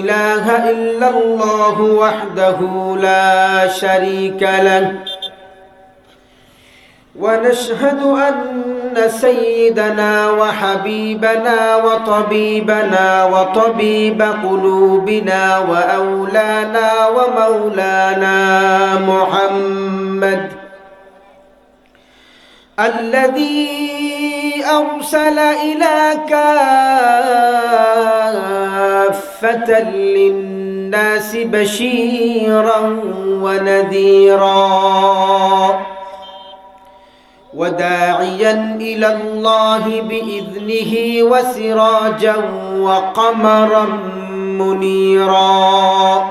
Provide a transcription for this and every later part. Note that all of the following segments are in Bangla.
إله إلا الله وحده لا شريك له. ونشهد أن سيدنا وحبيبنا وطبيبنا وطبيب قلوبنا وأولانا ومولانا محمد الذي أرسل إلى كافة للناس بشيرا ونذيرا. وداعيا إلى الله بإذنه وسراجا وقمرا منيرا.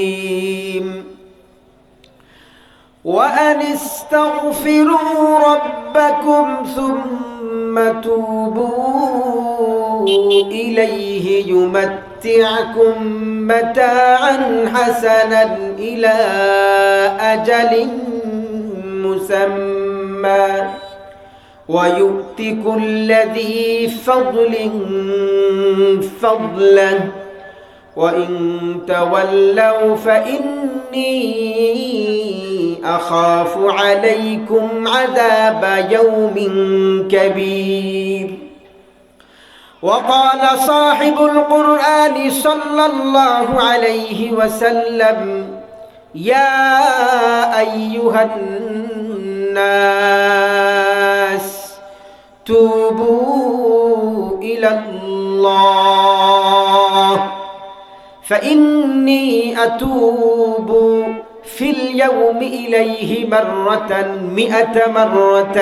وأن استغفروا ربكم ثم توبوا إليه يمتعكم متاعا حسنا إلى أجل مسمى. ويؤت كل ذي فضل فضله. وإن تولوا فإني أخاف عليكم عذاب يوم كبير. وقال صاحب القرآن صلى الله عليه وسلم يا أيها الناس توبوا إلى الله فإني أتوب في اليوم إليه مرة مئة مرة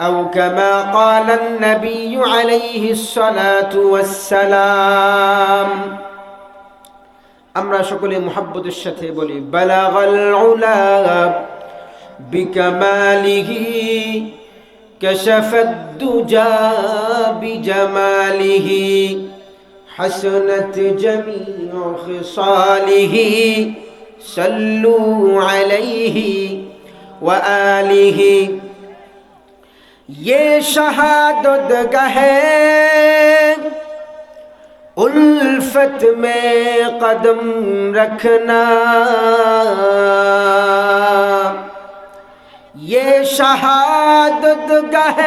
أو كما قال النبي عليه الصلاة والسلام আমরা সকলে মোহাব্বতের সাথে বলি বালাগাল উলা বিকামালিহি كشف الدجى بجماله حسنت جميع خصاله صلو علیہ وآلہ۔ یہ شہادت گہ الفت میں قدم رکھنا۔ یہ شہادت گہ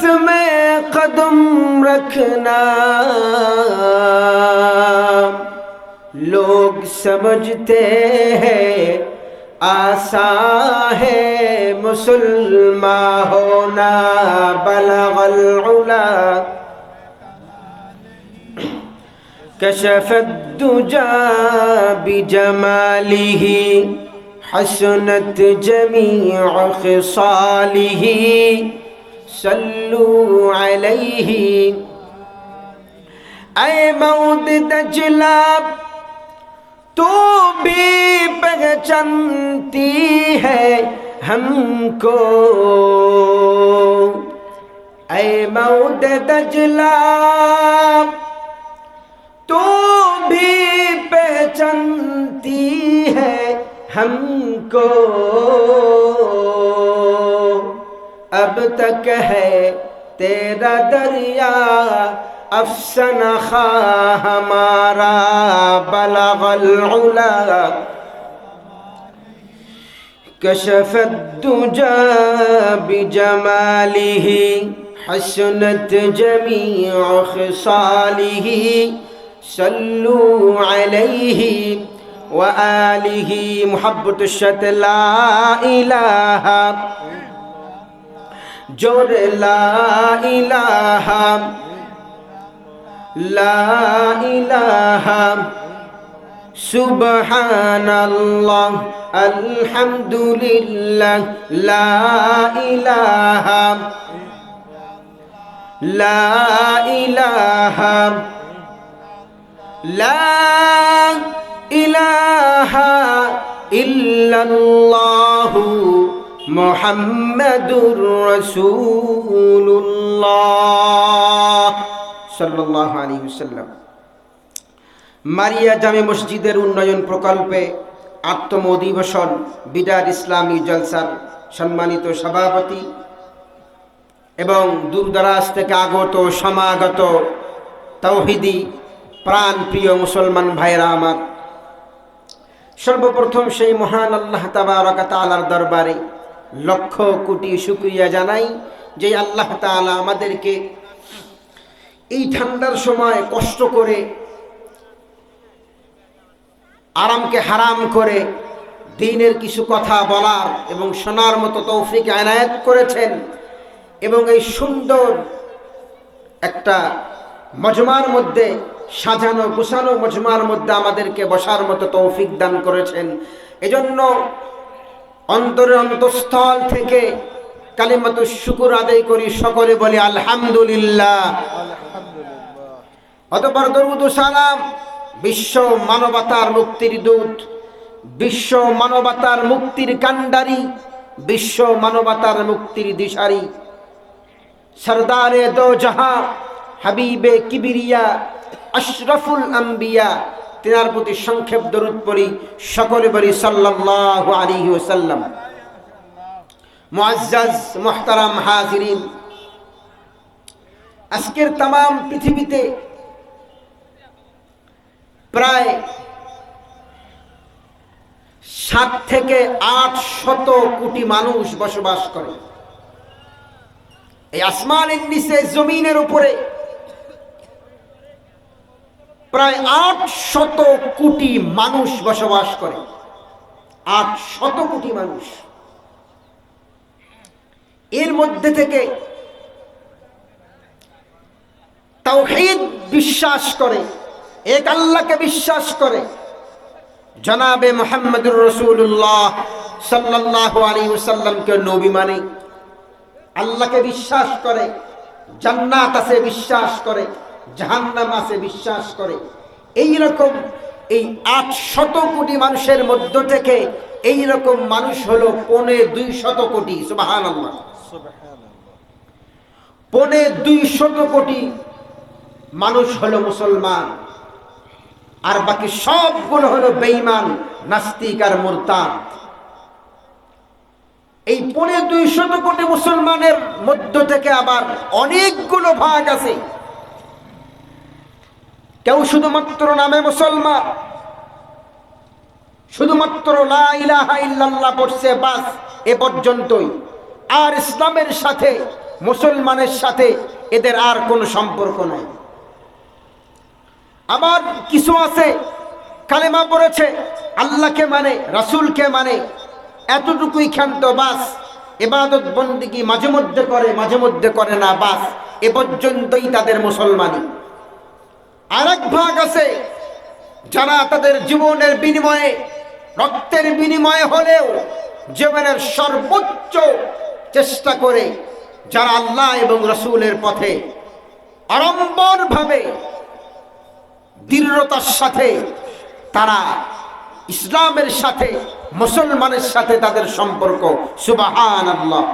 جنت میں قدم رکھنا۔ لوگ سمجھتے ہیں آسان ہے مسلمہ ہونا، بلغ العلا۔ کشف الدجا ہی حسنت جميع خصاله۔ صلو علیہ۔ اے موت دجلاب، تو بھی پہچنتی ہے ہم کو۔ اے موت دجلاب، تو بھی پہچنتی ہے ہم کو۔ اب تک ہے تیرا دریا افسن خواہ ہمارا بلغ العلا كشف الدجى بجماله حسنت جميع خصاله صلوا عليه وآله محبة الشت لا إله জোরে লাইলাহাম লাইলাহাম সুবহানাল্লাহ আলহামদুলিল্লাহ লাইলাহাম লাইলাহাম লা ইলাহা ইল্লাল্লাহু মোহাম্মদুর রসুল্লাহ সাল্লাহ আলী সাল্লাম মারিয়া জামে মসজিদের উন্নয়ন প্রকল্পে আত্ম অধিবেশন, বিদার ইসলামী জলসার সম্মানিত সভাপতি এবং দূরদরাজ থেকে আগত সমাগত তৌহিদি প্রাণ প্রিয় মুসলমান ভাইরা আমার। সর্বপ্রথম সেই মহান আল্লাহ তাবারকাতালার দরবারে লক্ষ কোটি শুক্রিয়া জানাই যে আল্লাহ তাআলা আমাদেরকে এই ঠান্ডার সময় কষ্ট করে, আরামকে হারাম করে দিনের কিছু কথা বলার এবং শোনার মতো তৌফিক আনায়াত করেছেন এবং এই সুন্দর একটা মজমার মধ্যে, সাজানো, গুছানো মজমার মধ্যে আমাদেরকে বসার মতো তৌফিক দান করেছেন। এজন্য অন্তরের অন্তঃস্থল থেকে কালিমাত শুকুর আদায় করি সকলে বলি আলহামদুলিল্লাহ। অতপর দরুদ সালাম, বিশ্ব মানবতার মুক্তির দূত, বিশ্ব মানবতার মুক্তির কান্ডারি বিশ্ব মানবতার মুক্তির দিশারি। সরদারে দো জাহা হাবিবে কিবিরিয়া, আশরফুল আম্বিয়া তেনার প্রতি সংক্ষেপ দরুদ পড়ি সকলে বলি সাল্লাল্লাহু আলাইহি ওয়াসাল্লাম। মুআজ্জাজ, মুহতারাম, হাজিরিন। আজকের তাম পৃথিবীতে প্রায় সাত থেকে আট শত কোটি মানুষ বসবাস করে। এই আসমানের নিচে, জমিনের উপরে প্রায় আট শত কোটি মানুষ বসবাস করে। আট শত কোটি মানুষ। এর মধ্যে থেকে তাওহীদ বিশ্বাস করে, এক আল্লাহকে বিশ্বাস করে, জনাবে মোহাম্মদুর রসুল্লাহ সাল্লাহ আলী সাল্লামকে নবী মানে। আল্লাহকে বিশ্বাস করে, জান্নাত আছে, বিশ্বাস করে। জাহান্নাম আছে, বিশ্বাস করে। এই রকম এই আট শত কোটি মানুষের মধ্য থেকে এই রকম মানুষ হলো পনে দুই শত কোটি সুবাহান পনে দুই শত কোটি মানুষ হলো মুসলমান। আর বাকি সবগুলো হলো বেইমান নাস্তিক আর মোরতাদ। এই পনে দুই শত কোটি মুসলমানের মধ্য থেকে আবার অনেকগুলো ভাগ আছে। কেউ শুধুমাত্র নামে মুসলমান। শুধুমাত্র পড়ছে, বাস, এ পর্যন্তই। আর ইসলামের সাথে, মুসলমানের সাথে এদের আর কোনো সম্পর্ক নাই। আবার কিছু আছে, কালেমা পড়েছে, আল্লাহকে মানে রাসুলকে মানে এতটুকুই ক্ষান্ত, বাস এবাদত বন্দিকি মাঝে মধ্যে করে, মাঝে মধ্যে করে না, বাস, এ পর্যন্তই তাদের মুসলমানি। আর এক ভাগ আছে যারা তাদের জীবনের বিনিময়ে, রক্তের বিনিময়ে হলেও জীবনের সর্বোচ্চ চেষ্টা করে, যারা আল্লাহ এবং রসুলের পথে আড়ম্বর ভাবে দৃঢ়তার সাথে তারা ইসলামের সাথে, মুসলমানের সাথে তাদের সম্পর্ক। সুবাহান আল্লাহ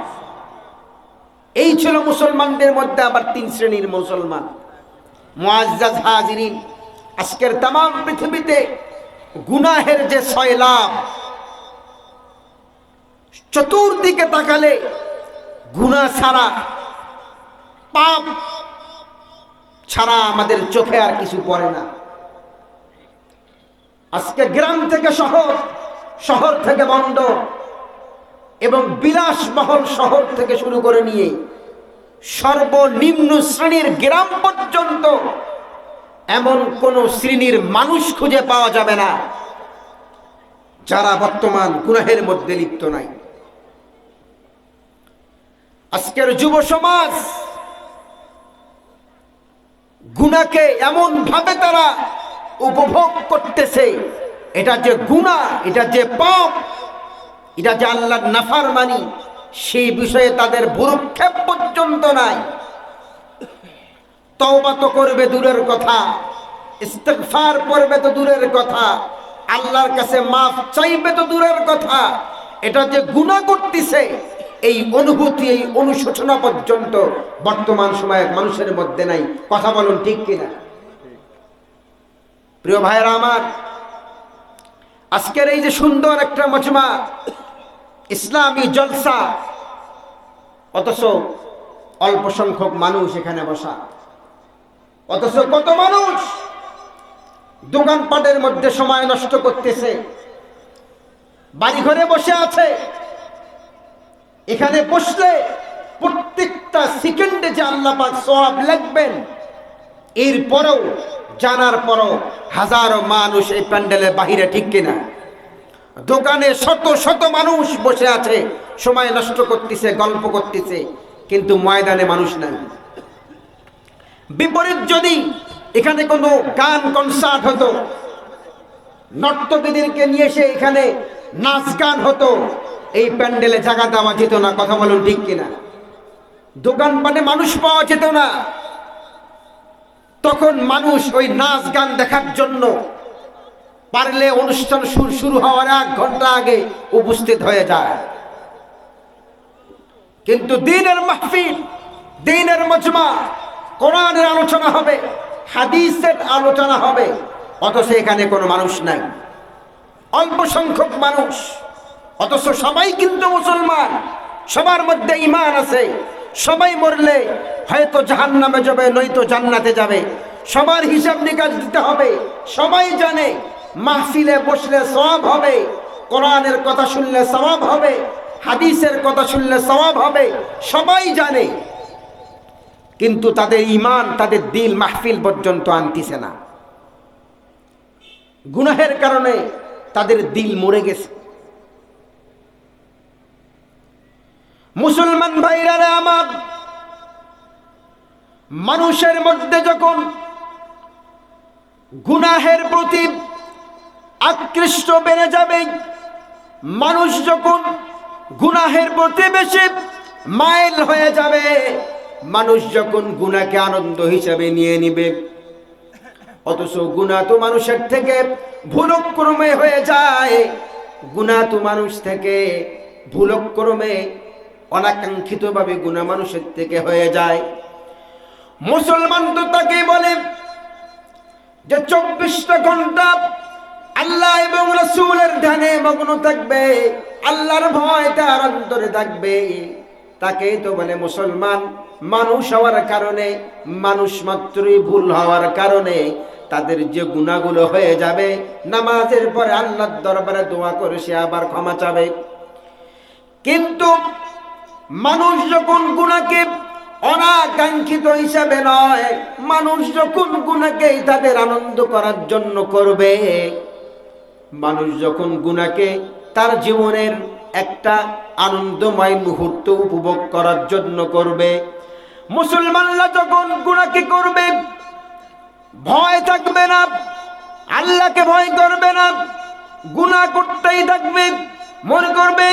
এই ছিল মুসলমানদের মধ্যে আবার তিন শ্রেণির মুসলমান। আজকের তাম পৃথিবীতে গুনাহের যে সয়লাভ চতুর্দিকে তাকালে গুণা ছাড়া, পাপ ছাড়া আমাদের চোখে আর কিছু পড়ে না। আজকে গ্রাম থেকে শহর শহর থেকে বন্ধ এবং বিলাসবহল শহর থেকে শুরু করে নিয়ে সর্বনিম্ন শ্রেণির গ্রাম পর্যন্ত এমন কোন শ্রেণির মানুষ খুঁজে পাওয়া যাবে না, যারা বর্তমান গুনাহের মধ্যে লিপ্ত নাই। আজকের যুব সমাজ গুনাকে এমন ভাবে তারা উপভোগ করতেছে, এটা যে গুণা এটা যে পাপ, এটা যে আল্লাহর নাফার মানি সেই বিষয়ে তাদের ভুরুক্ষেপ পর্যন্ত নাই। তওবা তো করবে দূরের কথা, ইস্তেগফার করবে তো দূরের কথা, আল্লাহর কাছে মাফ চাইবে তো দূরের কথা। এটা যে গুণা করতেছে, এই অনুভূতি, এই অনুশোচনা পর্যন্ত বর্তমান সময়ের মানুষের মধ্যে নাই। কথা বলুন ঠিক কিনা? প্রিয় ভাইয়েরা আমার, আজকের এই যে সুন্দর একটা মজমা ইসলামী জলসা। অথচ অল্প সংখ্যক মানুষ এখানে বসা। অথচ কত মানুষ দোকানপাটের মধ্যে সময় নষ্ট করতেছে। বাড়ি ঘরে বসে আছে। এখানে বসলে প্রত্যেকটা সেকেন্ডে যে আল্লাহ পাক সওয়াব লাগবেন, এরপরেও জানার পরও হাজারো মানুষ এই প্যান্ডেলের বাহিরে ঠিক কিনা। দোকানে শত শত মানুষ বসে আছে। সময় নষ্ট করতেছে, গল্প করতেছে, কিন্তু ময়দানে মানুষ নাই। বিপরীত যদি এখানে কোনো গান কনসার্ট হতো, নর্তকীদেরকে নিয়ে এসে এখানে নাচ গান হতো, এই প্যান্ডেলে জায়গা দেওয়া যেত না, কথা বলুন ঠিক কিনা? দোকানপাটে মানুষ পাওয়া যেত না। তখন মানুষ ওই নাচ গান দেখার জন্য পারলে অনুষ্ঠান শুরু শুরু হওয়ার এক ঘণ্টা আগে উপস্থিত হয়ে যায়। কিন্তু দিনের মাহফিল, দিনের মজমা, কোরআনের আলোচনা হবে, হাদিসের আলোচনা হবে, অথচ এখানে কোনো মানুষ নাই। অল্প সংখ্যক মানুষ, অথচ সবাই কিন্তু মুসলমান, সবার মধ্যে ইমান আছে। সবাই মরলে হয়তো জাহান নামে যাবে, নয়তো জান্নাতে যাবে। সবার হিসাব নিকাশ দিতে হবে, সবাই জানে মাহফিলে বসলে সওয়াব হবে, কোরআনের কথা শুনলে সওয়াব হবে, হাদিসের কথা শুনলে সওয়াব হবে, সবাই জানে। কিন্তু তাদের ইমান তাদের দিল মাহফিল পর্যন্ত আনতিছে না। গুনাহের কারণে তাদের দিল মরে গেছে। মুসলমান ভাইরা আমার, মানুষের মধ্যে যখন গুনাহের প্রতি আকৃষ্ট বেড়ে যাবে। মানুষ যখন গুনাহের প্রতি বেশি মাইল হয়ে যাবে, মানুষ যখন গুনাকে আনন্দ হিসাবে নিয়ে নিবে। অথচ গুণা তো মানুষের থেকে ভুলক্রমে হয়ে যায়। গুণা তো মানুষ থেকে ভুলক্রমে, অনাকাঙ্ক্ষিতভাবে গুণা মানুষের থেকে হয়ে যায়। মুসলমান তো তাকে বলে যে, চব্বিশটা ঘণ্টা আল্লাহ এবং রসুলের ধ্যানে মগ্ন থাকবে, আল্লাহর ভয় তার অন্তরে থাকবে। তাকে তো বলে মুসলমান, মানুষ হওয়ার কারণে, মানুষ মাত্রই ভুল হওয়ার কারণে তাদের যে গুণাগুলো হয়ে যাবে, নামাজের পরে আল্লাহর দরবারে দোয়া করে সে আবার ক্ষমা চাবে। কিন্তু মানুষ যখন গুণাকে অনাকাঙ্ক্ষিত হিসাবে নয়, মানুষ যখন গুণাকে তাদের আনন্দ করার জন্য করবে মানুষ যখন গুণাকে তার জীবনের একটা আনন্দময় মুহূর্ত উপভোগ করার জন্য করবে, মুসলমানরা যখন গুণাকে করবে। ভয় থাকবে না, আল্লাহকে ভয় করবে না গুণা করতেই থাকবে, মনে করবে,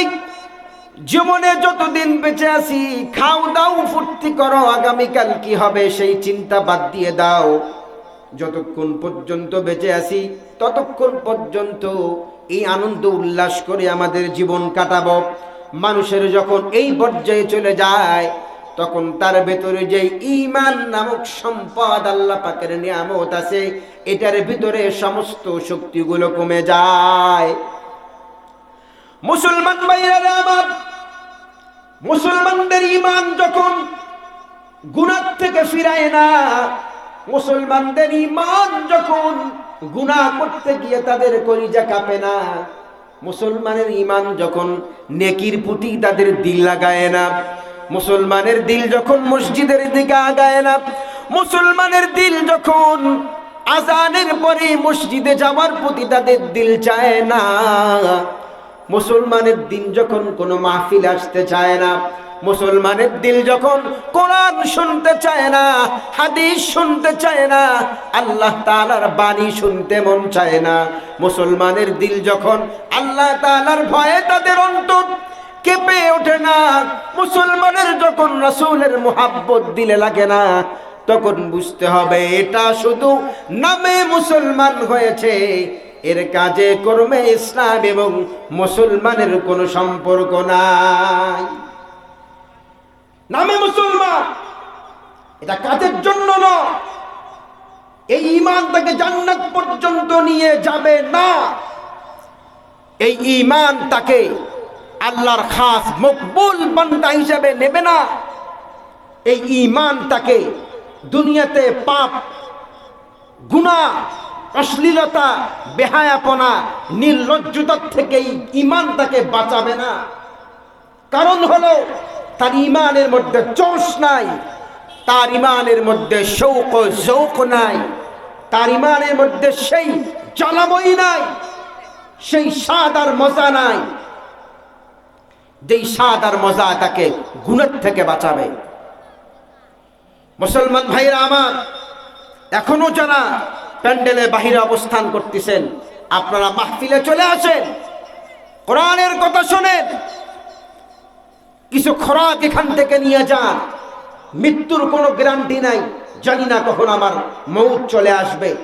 জীবনে যতদিন বেঁচে আছি, খাও দাও, ফুর্তি করো, আগামীকাল কি হবে সেই চিন্তা বাদ দিয়ে দাও। যতক্ষণ পর্যন্ত বেঁচে আছি ততক্ষণ পর্যন্ত এই আনন্দ উল্লাস করে আমাদের জীবন কাটাবো। মানুষের যখন এই পর্যায়ে চলে যায়, তখন তার ভেতরে যে ইমান নামক সম্পদ আল্লাহ পাকের নিয়ামত আছে, এটার ভিতরে সমস্ত শক্তিগুলো কমে যায়। মুসলমান ভাইরা আমার, মুসলমানদের ইমান যখন গুণার থেকে ফিরায় না, মুসলমানদের ইমান যখন গুনাহ করতে গিয়ে তাদের কলিজা কাঁপে না। মুসলমানের ইমান যখন নেকির প্রতি তাদের দিল লাগায় না। মুসলমানের দিল যখন মসজিদের দিকে আগায় না। মুসলমানের দিল যখন আজানের পরে মসজিদে যাওয়ার প্রতি তাদের দিল চায় না। মুসলমানের দিন যখন কোনো মাহফিল আসতে চায় না মুসলমানের দিল যখন কোরআন শুনতে চায় না, হাদিস শুনতে চায় না, আল্লাহ তালার বাণী শুনতে মন চায় না। মুসলমানের দিল যখন আল্লাহ তালার ভয়ে তাদের অন্তর কেঁপে ওঠে না, মুসলমানের যখন রাসূলের মোহাব্বত দিলে লাগে না, তখন বুঝতে হবে এটা শুধু নামে মুসলমান হয়েছে। এর কাজে কর্মে ইসলাম এবং মুসলমানের কোনো সম্পর্ক নাই। নামে মুসলমান। এটা কাজের জন্য নয় এই ইমান তাকে জান্নাত পর্যন্ত নিয়ে যাবে না। এই ইমান তাকে আল্লাহর খাস মকবুল বান্দা হিসাবে নেবে না। এই ইমান তাকে দুনিয়াতে পাপ গুণা অশ্লীলতা, বেহায়াপনা, নির্লজ্জতার থেকে ইমান তাকে বাঁচাবে না। কারণ হলো তার ইমানের মধ্যে জোশ নাই, তার ইমানের মধ্যে শৌক জৌক নাই, তার ইমানের মধ্যে সেই জ্বালাময়ী নাই, সেই স্বাদ আর মজা নাই। যেই স্বাদ আর মজা তাকে গুণের থেকে বাঁচাবে। মুসলমান ভাইরা আমার, এখনও যারা প্যান্ডেলে বাহিরে অবস্থান করতেছেন, আপনারা মাহফিলে চলে আসেন, কোরআনের কথা শোনেন কিছু খোরাক এখান থেকে নিয়ে যান। মৃত্যুর কোনো গ্যারান্টি নাই। জানি না কখন আমার মৌত চলে আসবে।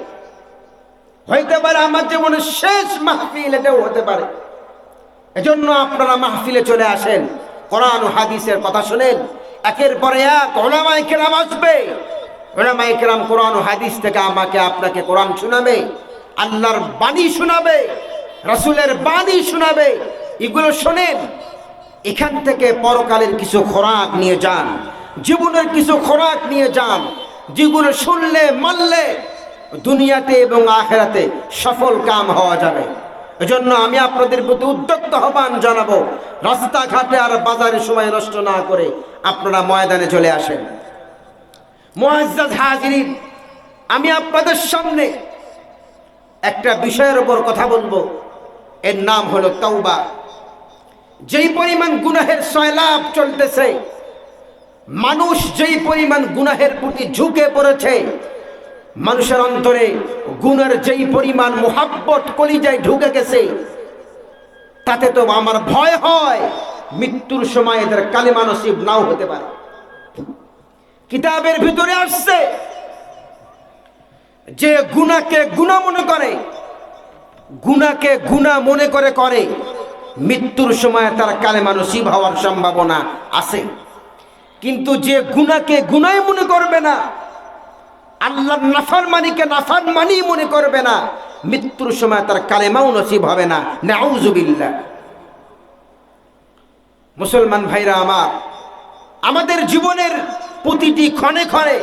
হইতে পারে আমার জীবনের শেষ মাহফিল এটাও হতে পারে। এজন্য আপনারা মাহফিলে চলে আসেন। কোরআন হাদিসের কথা শোনেন। একের পরে এক ওলামাই কেরাম আসবে। ওলামাই কেরাম কোরআন হাদিস থেকে আমাকে আপনাকে কোরআন শোনাবে। আল্লাহর বাণী শোনাবে। রাসূলের বাণী শোনাবে। এগুলো শোনেন। এখান থেকে পরকালের কিছু খোরাক নিয়ে যান, জীবনের কিছু খোরাক নিয়ে যান, যেগুলো শুনলে, মানলে দুনিয়াতে এবং আখেরাতে সফল কাম হওয়া যাবে। এজন্য আমি আপনাদের প্রতি উদ্যোক্ত আহ্বান জানাব, রাস্তাঘাটে আর বাজারে সময় নষ্ট না করে আপনারা ময়দানে চলে আসেন। মুআজ্জাজ হাজিরিন, আমি আপনাদের সামনে একটা বিষয়ের উপর কথা বলব। এর নাম হলো তৌবা যেই পরিমাণ গুনাহের সয়লাভ চলতেছে, মানুষ যেই পরিমাণ গুনাহের প্রতি ঝুঁকে পড়েছে, মানুষের অন্তরে গুণের যেই পরিমাণ মোহাব্বত কলিজায় ঢুকে গেছে, তাতে তো আমার ভয় হয়, মৃত্যুর সময় এদের কালিমা নসিব নাও হতে পারে। কিতাবের ভিতরে আসছে যে গুনাকে গুণা মনে করে, গুনাকে গুণা মনে করে করে মৃত্যুর সময় তার কালেমা নসিব হওয়ার সম্ভাবনা আছে। কিন্তু যে গুনাকে গুনাই মনে করবে না, আল্লাহর নাফার মানিকে নাফার মানি মনে করবে না, মৃত্যুর সময় তার কালেমাও নসিব হবে না। নাউজুবিল্লাহ। মুসলমান ভাইরা আমার, আমাদের জীবনের প্রতিটি ক্ষণে ক্ষণে,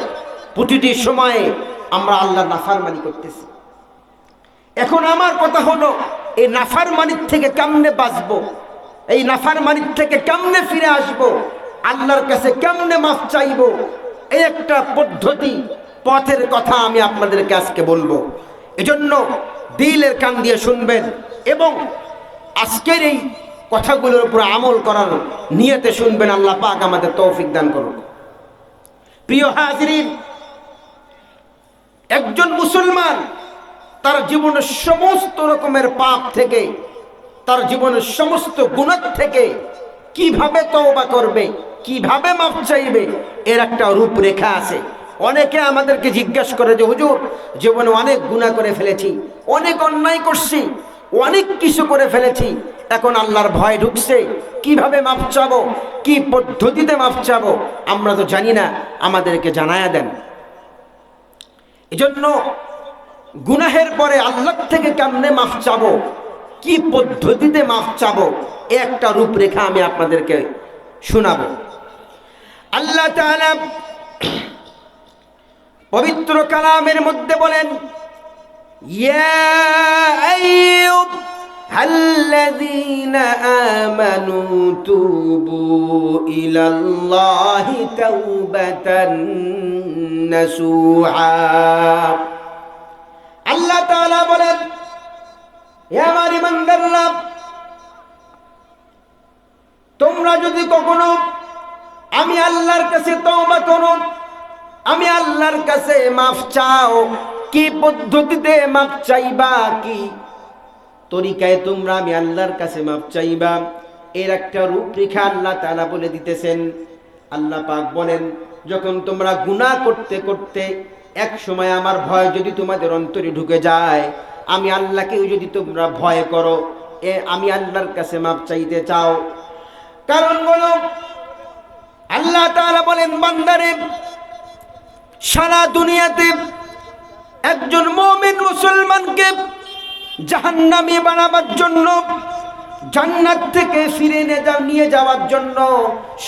প্রতিটি সময়ে আমরা আল্লাহ নাফার মানি করতেছি। এখন আমার কথা হলো এই নাফার মানির থেকে কেমনে বাঁচব? এই নাফার মানির থেকে কেমনে ফিরে আসব? আল্লাহর কাছে কেমনে মাফ চাইব? এই একটা পদ্ধতি, পথের কথা আমি আপনাদেরকে আজকে বলব। এজন্য দিলের কান দিয়ে শুনবেন এবং আজকের এই কথাগুলোর উপর আমল করার নিয়েতে শুনবেন, আল্লাহ পাক আমাদের তৌফিক দান করুন প্রিয় হাজরিন, একজন মুসলমান তার জীবনের সমস্ত রকমের পাপ থেকে, তার জীবনের সমস্ত গুণার থেকে কীভাবে তওবা করবে, কীভাবে মাপ চাইবে, এর একটা রূপরেখা আছে। অনেকে আমাদেরকে জিজ্ঞেস করে যে, হুজুর, জীবনে অনেক গুণা করে ফেলেছি, অনেক অন্যায় করছি, অনেক কিছু করে ফেলেছি, এখন আল্লাহর ভয় ঢুকছে, কীভাবে মাপ চাবো, কি পদ্ধতিতে মাপ চাবো? আমরা তো জানি না, আমাদেরকে জানায়া দেন। এজন্য গুনাহের পরে আল্লাহ থেকে কেমনে মাফ চাবো কি পদ্ধতিতে মাফ চাবো এ একটা রূপরেখা আমি আপনাদেরকে শোনাবো আল্লাহ তাআলা পবিত্র কালামের মধ্যে বলেন ইয়া আইয়ুব الذين آمنوا توبوا إلى الله توبة نسوعا আল্লাহ তাআলা বলেন হে আমার ইমানদাররা তোমরা যদি কখনো আমি আল্লাহর কাছে তওবা করো, আমি আল্লাহর কাছে মাফ চাও, কি পদ্ধতিতে মাফ চাইবা, কি তরিকায় তোমরা আমি আল্লাহর কাছে মাপ চাইবা? এর একটা রূপরেখা আল্লাহ তাআলা বলে দিতেছেন। আল্লাহ পাক বলেন, যখন তোমরা গুনাহ করতে করতে এক সময় আমার ভয় যদি তোমাদের অন্তরে ঢুকে যায়, আমি আল্লাহকে যদি তোমরা ভয় করো, এ আমি আল্লাহর কাছে মাপ চাইতে চাও। কারণ বলো, আল্লাহ তাআলা বলেন, বান্দারে, সারা দুনিয়াতে একজন মুমিন মুসলমানকে জাহান্নামী বানাবার জন্য, জান্নাত থেকে ফিরে নিয়ে যাও নিয়ে যাওয়ার জন্য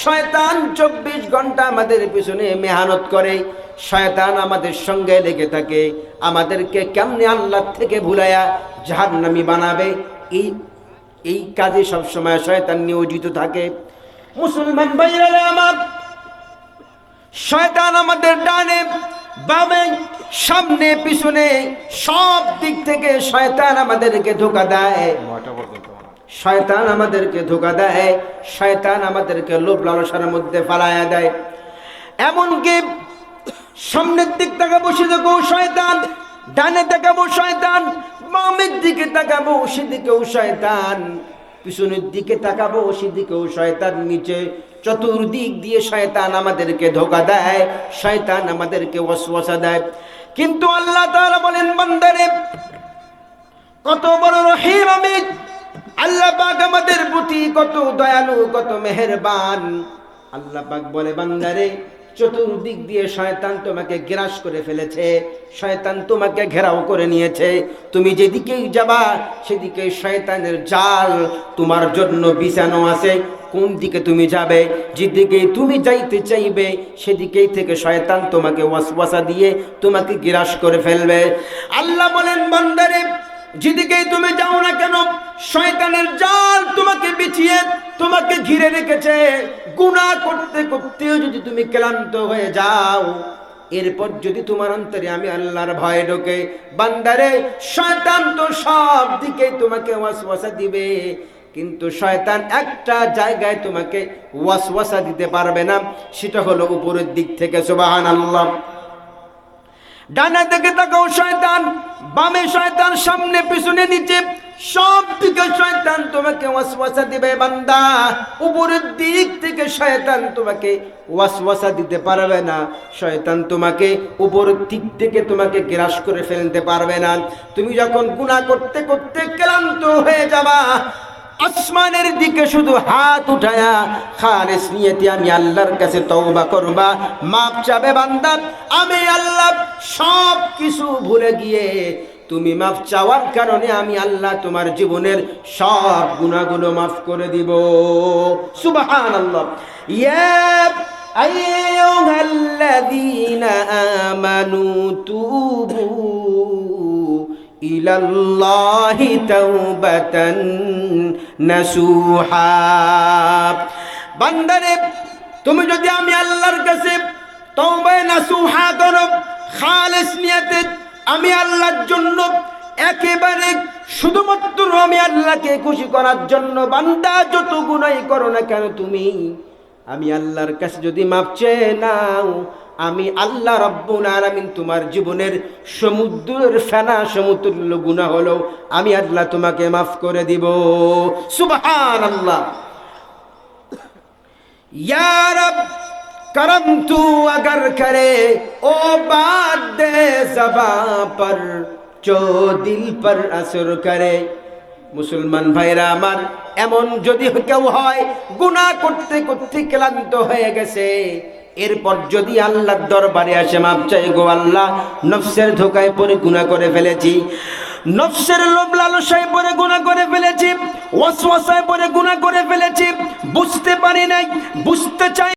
শয়তান চব্বিশ ঘণ্টা আমাদের পিছনে মেহনত করে। শয়তান আমাদের সঙ্গে লেগে থাকে। আমাদেরকে কেমনে আল্লাহ থেকে ভুলাইয়া জাহান্নামী বানাবে? এই এই কাজে সবসময় শয়তান নিয়োজিত থাকে। মুসলমান ভাইরা আমার, শয়তান আমাদের ডানে বামে, সামনে, পিছনে, সব দিক থেকে শয়তান আমাদেরকে ধোকা দেয়। শয়তান আমাদেরকে ধোকা দেয়, শয়তান আমাদেরকে লোভ লালসার মধ্যে ফালায়া দেয়। এমনকি সামনের দিক থেকে বসে দেখো শয়তান, ডানে তাকাবো শয়তান, বামের দিকে তাকাবো সেদিকেও শয়তান, পিছনের দিকে তাকাবো সেদিকেও শয়তান, নিচে চতুর্দিক দিয়ে শয়তান আমাদেরকে ধোকা দেয়, শয়তান আমাদেরকে ওয়াসওয়াসা দেয়। কিন্তু আল্লাহ তাআলা বলেন, বান্দারে, কত বড় রহিম আমি। আল্লাহ পাক আমাদের প্রতি কত দয়ালু, কত মেহেরবান। আল্লাহ পাক বলে, বান্দারে চতুর্দিক দিয়ে শয়তান তোমাকে গ্রাস করে ফেলেছে, শয়তান তোমাকে ঘেরাও করে নিয়েছে। তুমি যেদিকেই যাবা, সেদিকে শয়তানের জাল তোমার জন্য বিছানো আছে। কোন দিকে তুমি যাবে, যেদিকে তুমি যাইতে চাইবে, সেদিকেই থেকে শয়তান তোমাকে ওয়াসওয়াসা দিয়ে তোমাকে গ্রাস করে ফেলবে। আল্লাহ বলেন, বান্দারে, যেদিকেই তুমি যাও না কেন শয়তানের জাল তোমাকে বিছিয়ে, তোমাকে ঘিরে রেখেছে। গুনাহ করতে করতেও যদি তুমি ক্লান্ত হয়ে যাও, এরপর যদি তোমার অন্তরে আমি আল্লাহর ভয় ঢোকে, বান্দারে, শয়তান তো সব দিকে তোমাকে ওয়াসওয়াসা দিবে। কিন্তু শয়তান একটা জায়গায় তোমাকে ওয়াসওয়াসা দিতে পারবে না, সেটা হলো উপরের দিক থেকে, সুবহানাল্লাহ। ডানা দিকে তাকাও, শয়তান। বামে শয়তান, সামনে, পিছনে, নিচে। সব দিকে শয়তান তোমাকে ওয়াসওয়াসা দিবে, বান্দা। উপরের দিক থেকে শয়তান তোমাকে ওয়াসওয়াসা দিতে পারবে না। শয়তান তোমাকে উপরের দিক থেকে তোমাকে গ্রাস করে ফেলতে পারবে না। তুমি যখন গুনাহ করতে করতে ক্লান্ত হয়ে যাবা আসমানের দিকে শুধু হাত উঠায়া, খালেস নিয়েতে আমি আল্লাহর কাছে তওবা করবা, মাপ চাবে বান্দা, আমি আল্লাহ সব কিছু ভুলে গিয়ে তুমি মাফ চাওয়ার কারণে আমি আল্লাহ তোমার জীবনের সব গুণাগুলো মাফ করে দিব। সুবহানাল্লাহ। ইয়া আইয়ুহাল্লাযীনা আমানু তুবু। ইলাল্লাহি তাওবাতান নাসুহা। বান্দারে, তুমি যদি আমি আল্লাহর কাছে তওবায়ে নাসুহা করো, খালেস নিয়তে আমি আল্লাহর জন্য একেবারে শুধুমাত্র আমি আল্লাহকে খুশি করার জন্য বান্দা যত গুনাই করো না কেন তুমি, আমি আল্লাহর কাছে যদি মাপ চেয়ে নাও আমি আল্লাহ রব্বুল আলামিন তোমার জীবনের সমুদ্রের ফেনা সমতুল্য গুণা হলো, আমি আল্লাহ তোমাকে মাফ করে দিব। সুবহান আল্লাহ ইয়ারব করম তু আগর করে, ও বাদ দে জবা পর, চো দিল পর আসর করে। মুসলমান ভাইরা আমার, এমন যদি কেউ হয়, গুনাহ করতে করতে ক্লান্ত হয়ে গেছে। এরপর যদি আল্লাহর দরবারে আসে মাপ চাই গো আল্লাহ, নফসের ধোকায় পরে গুণা করে ফেলেছি। নফসের লোভ লালসায় পরে গুণা করে ফেলেছি। ওয়াসওয়াসায় পরে গুণা করে ফেলেছি। বুঝতে পারি নাই, বুঝতে চাই